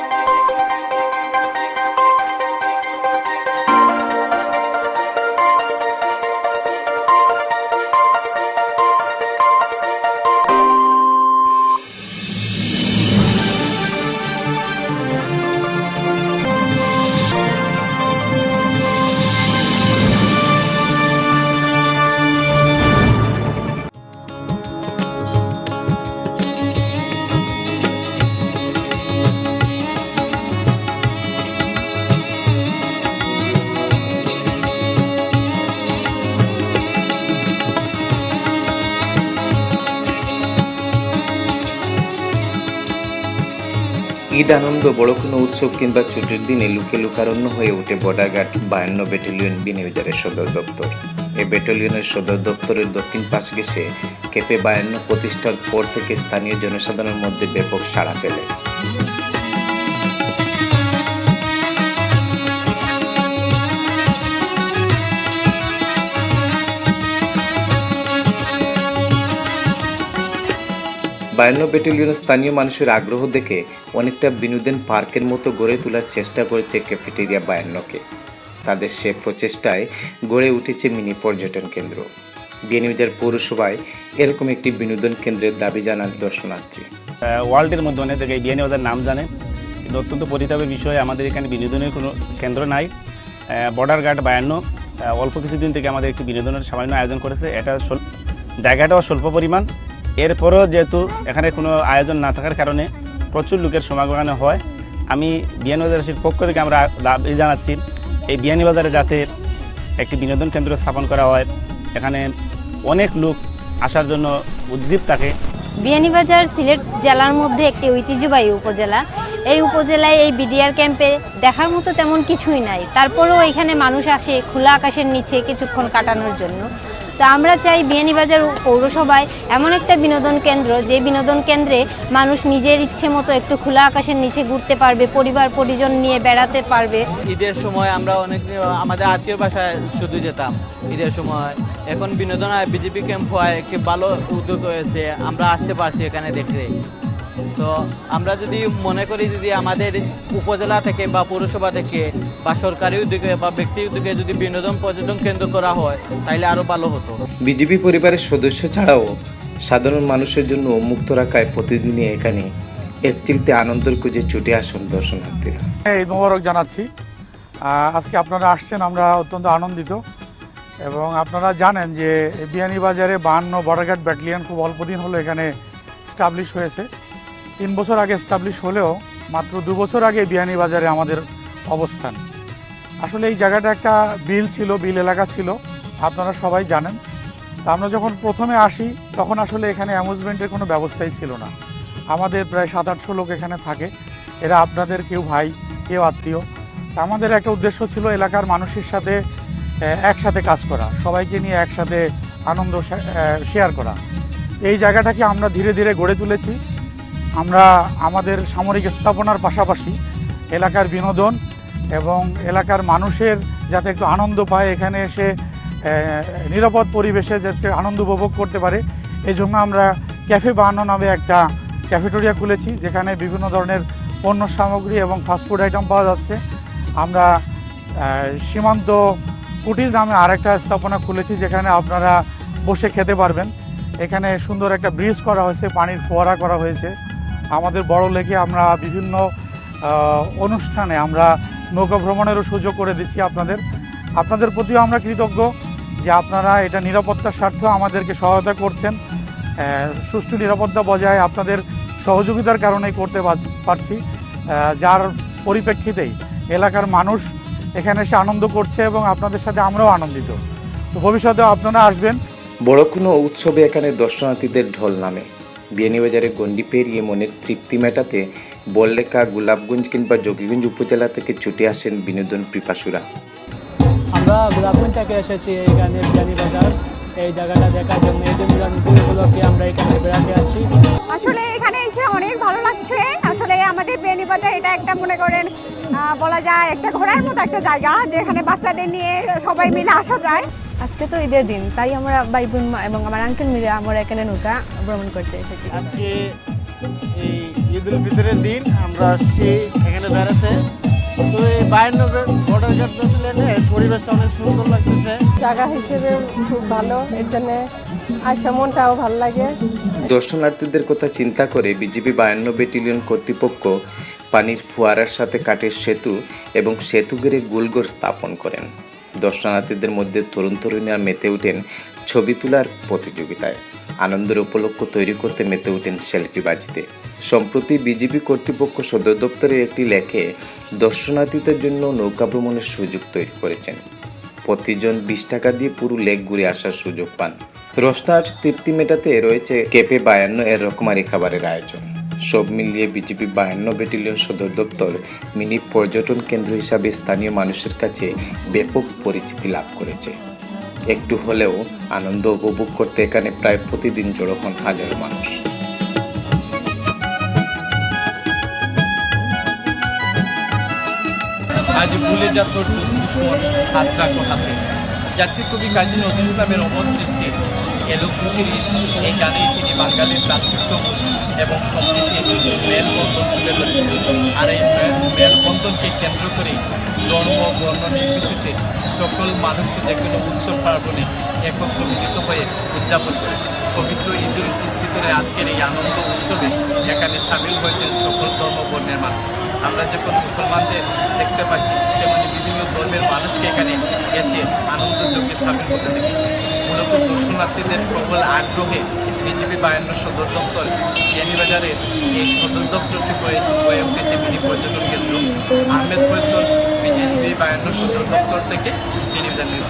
you Eid আনন্দ, বড় কোনো উৎসব কিংবা ছুটির দিনে লুকে লুকারণ্য হয়ে ওঠে বর্ডারঘাট বায়ান্ন ব্যাটালিয়ন বিনিয়োগের সদর দপ্তর। এ ব্যাটালিয়নের সদর দপ্তরের দক্ষিণ পাশ ঘেসে কেপে বায়ান্ন প্রতিষ্ঠার পর থেকে স্থানীয় জনসাধারণের মধ্যে ব্যাপক সাড়া ফেলে। বায়ান্ন ব্যাটালিয়নের স্থানীয় মানুষের আগ্রহ দেখে অনেকটা বিনোদন পার্কের মতো গড়ে তোলার চেষ্টা করেছে ক্যাফেটেরিয়া বায়ান্নকে। তাদের সে প্রচেষ্টায় গড়ে উঠেছে মিনি পর্যটন কেন্দ্র। বিএনবিজার পৌরসভায় এরকম একটি বিনোদন কেন্দ্রের দাবি জানান দর্শনার্থী। ওয়ার্ল্ডের মধ্যে অনেক জায়গায় বিয়ানি বাজার নাম জানে কিন্তু অত্যন্ত পরিতাপের বিষয়, আমাদের এখানে বিনোদনের কোনো কেন্দ্র নাই। বর্ডার গার্ড বায়ান্ন অল্প কিছুদিন থেকে আমাদের একটি বিনোদনের সামান্য আয়োজন করেছে। এটা জায়গাটাও স্বল্প পরিমাণ। এরপরও যেহেতু এখানে কোনো আয়োজন না থাকার কারণে প্রচুর লোকের সমাগম হয়, আমি বিয়ানি বাজারের পক্ষ থেকে আমরা দাবি জানাচ্ছি, এই বিয়ানি বাজারে যাতে একটি বিনোদন কেন্দ্র স্থাপন করা হয়, এখানে অনেক লোক আসার জন্য উদ্দীপ থাকে। বিয়ানীবাজার সিলেট জেলার মধ্যে একটি ঐতিহ্যবাহী উপজেলা। এই উপজেলায় এই বিডিআর ক্যাম্পে দেখার মতো তেমন কিছুই নাই। তারপরেও এখানে মানুষ আসে খোলা আকাশের নিচে কিছুক্ষণ কাটানোর জন্য। তা আমরা চাই বিয়ানীবাজার পৌরসভায় এমন একটা বিনোদন কেন্দ্র, যে বিনোদন কেন্দ্রে মানুষ নিজের ইচ্ছে মতো একটু খোলা আকাশের নিচে ঘুরতে পারবে, পরিবার, পরিজন নিয়ে বেড়াতে পারবে। ঈদের সময় আমরা অনেক, আমাদের আত্মীয় বাসায় শুধু যেতাম ঈদের সময়। এখন বিনোদন আর বিজেপি ক্যাম্প হয়, একটি ভালো উদ্যোগ হয়েছে, আমরা আসতে পারছি এখানে দেখতে। তো আমরা যদি মনে করি যদি আমাদের উপজেলা থেকে বা পৌরসভা থেকে বা সরকারি উদ্যোগে বা ব্যক্তি উদ্যোগে যদি বিনোদন পর্যটন কেন্দ্র করা হয় তাহলে আরও ভালো হতো। বিজেপি পরিবারের সদস্য ছাড়াও সাধারণ মানুষের জন্য মুক্ত রাখায় প্রতিদিনই এখানে এক চিলতে আনন্দের খুঁজে ছুটে আসুন দর্শনার্থীরা। এই মোবারক জানাচ্ছি। আজকে আপনারা আসছেন আমরা অত্যন্ত আনন্দিত। এবং আপনারা জানেন যে বিয়ানীবাজারে বাহান্ন বর্ডারঘাট ব্যাটালিয়ন খুব অল্প দিন হলো এখানে স্টাবলিশ হয়েছে। তিন বছর আগে স্টাবলিশ হলেও মাত্র দু বছর আগে বিয়ানীবাজারে আমাদের অবস্থান। আসলে এই জায়গাটা একটা বিল ছিল, বিল এলাকা ছিল, আপনারা সবাই জানেন। আমরা যখন প্রথমে আসি, তখন আসলে এখানে অ্যামুজমেন্টের কোনো ব্যবস্থাই ছিল না। আমাদের প্রায় সাত আটশো লোক এখানে থাকে। এরা আপনাদের কেউ ভাই, কেউ আত্মীয়। আমাদের একটা উদ্দেশ্য ছিল এলাকার মানুষের সাথে একসাথে কাজ করা, সবাইকে নিয়ে একসাথে আনন্দ শেয়ার করা। এই জায়গাটাকে আমরা ধীরে ধীরে গড়ে তুলেছি। আমরা আমাদের সামরিক স্থাপনার পাশাপাশি এলাকার বিনোদন এবং এলাকার মানুষের যাতে একটু আনন্দ পায়, এখানে এসে নিরাপদ পরিবেশে যাতে আনন্দ উপভোগ করতে পারে। এই জন্য আমরা ক্যাফে বাহান্ন নামে একটা ক্যাফেটোরিয়া খুলেছি, যেখানে বিভিন্ন ধরনের পণ্য সামগ্রী এবং ফাস্টফুড আইটেম পাওয়া যাচ্ছে। আমরা সীমান্ত কুটির নামে আরেকটা স্থাপনা খুলেছি, যেখানে আপনারা বসে খেতে পারবেন। এখানে সুন্দর একটা ব্রিজ করা হয়েছে, পানির ফোয়ারা করা হয়েছে। আমাদের বড় লেকে আমরা বিভিন্ন অনুষ্ঠানে আমরা নৌকা ভ্রমণেরও সুযোগ করে দিচ্ছি আপনাদের। আপনাদের প্রতিও আমরা কৃতজ্ঞ যে আপনারা এটা নিরাপত্তার স্বার্থে আমাদেরকে সহায়তা করছেন। সুষ্ঠু নিরাপত্তা বজায় আপনাদের সহযোগিতার কারণেই করতে পারছি- যার পরিপ্রেক্ষিতেই এলাকার মানুষ এখানে এসে আনন্দ করছে এবং আপনাদের সাথে আমরাও আনন্দিত। তো ভবিষ্যতেও আপনারা আসবেন। বড় কোনো উৎসবে এখানে দর্শনার্থীদের ঢল নামে। বিয়ানীবাজারে গণ্ডি পেরিয়ে মনের তৃপ্তি মেটাতে বললেখা গোলাপগঞ্জ কিংবা যোগীগঞ্জ উপজেলা থেকে ছুটে আসেন বিনোদন পিপাসুরা। আমরা গোলাপগঞ্জ থেকে এসেছি এইখানে বিরিয়ানি বাজার এই জায়গাটা দেখার জন্য এই যে মিলানপুর আমরা এখানে বেড়াতে আসছি। আসলে এখানে এসে অনেক ভালো লাগছে। আসলে আমাদের বেনিবাজার এটা একটা মনে করেন বলা যায় একটা ঘোরার মতো একটা জায়গা যেখানে বাচ্চাদের নিয়ে সবাই মিলে আসা যায়। আজকে তো ঈদের দিন তাই আমরা ভাই বোন মা এবং আমার আঙ্কেল মিলে আমরা এখানে নৌকা ভ্রমণ করতে এসেছি। আজকে এই ঈদ উল ফিতরের দিন আমরা আসছি এখানে বেড়াতে। তো এই বায়ান্ন বর্ডার গার্ড পরিবেশটা অনেক সুন্দর লাগতেছে। জায়গা হিসেবে খুব ভালো এর জন্য আসা মনটাও ভালো লাগে। দর্শনার্থীদের কথা চিন্তা করে বিজিবি বায়ান্ন ব্যাটালিয়ন কর্তৃপক্ষ পানির ফোয়ারার সাথে কাঠের সেতু এবং সেতু ঘিরে গোলগোর স্থাপন করেন। দর্শনার্থীদের মধ্যে তরুণ তরুণীরা মেতে ওঠেন ছবি তোলার প্রতিযোগিতায়। আনন্দের উপলক্ষ তৈরি করতে মেতে ওঠেন সেলফিবাজিতে সম্প্রতি বিজেপি কর্তৃপক্ষ সদর দপ্তরের একটি লেখে দর্শনার্থীদের জন্য নৌকা ভ্রমণের সুযোগ তৈরি করেছেন। প্রতিজন বিশ টাকা দিয়ে পুরো লেক ঘুরে আসার সুযোগ পান। রোস্টার তৃপ্তি মেটাতে রয়েছে কেপে বায়ান্ন এর রকমারি খাবারের আয়োজন। সব মিলিয়ে বিজেপি বায়ান্ন ব্যাটালিয়ন সদর দপ্তর মিনি পর্যটন কেন্দ্র হিসাবে স্থানীয় মানুষের কাছে ব্যাপক পরিচিতি লাভ করেছে। একটু হলেও আনন্দ উপভোগ করতে এখানে প্রায় প্রতিদিন জড়ো হন হাজারো মানুষ। আজ ভুলে যা তোর জাতীয় কবি কাজী নজরুল ইসলামের অমর এলো ঈদ। এই গানে তিনি বাঙালির ভ্রাতৃত্ববোধ এবং সম্প্রীতির মেলবন্ধন তুলে ধরেছেন। আর এই মেল- মেলবন্ধনকে কেন্দ্র করে ধর্ম, বর্ণ নির্বিশেষে সকল মানুষ যে কোনো উৎসব পার্বণে একত্র মিলিত হয়ে উদযাপন করে পবিত্র ঈদুল ফিতরের আজকের এই আনন্দ উৎসবে এখানে সামিল হয়েছেন সকল ধর্ম বর্ণের মানুষ। আমরা যখন মুসলমানদের দেখতে পাচ্ছি, তেমনি বিভিন্ন ধর্মের মানুষকে এখানে এসে আনন্দ যজ্ঞে সামিল হতে দেখেছি। মূলত দর্শনার্থীদের প্রবল আগ্রহে বিজেপি বায়ান্ন সদর দপ্তর বিয়ানীবাজারের এই সদর দপ্তরটি হয়ে উঠেছে মিনি পর্যটন কেন্দ্র। আহমেদ ফৈসল বিজেপি বায়ান্ন সদর দপ্তর থেকে বিয়ানীবাজার নিউজ